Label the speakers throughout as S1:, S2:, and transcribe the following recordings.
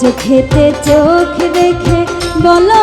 S1: চোখেতে চোখ রেখে বলো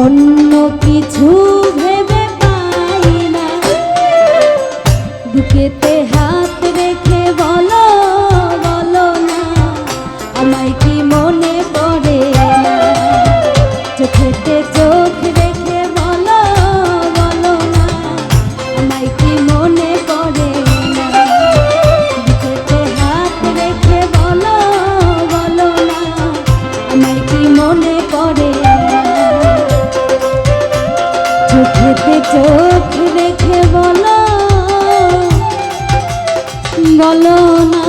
S1: অন্য কিছু ভেবে পাই না। বুকেতে হাত রেখে বলো বলো না মনে পড়ে চোখেতে কি মনে পড়ে চোখেতে চোখ রেখে বলো বলো না।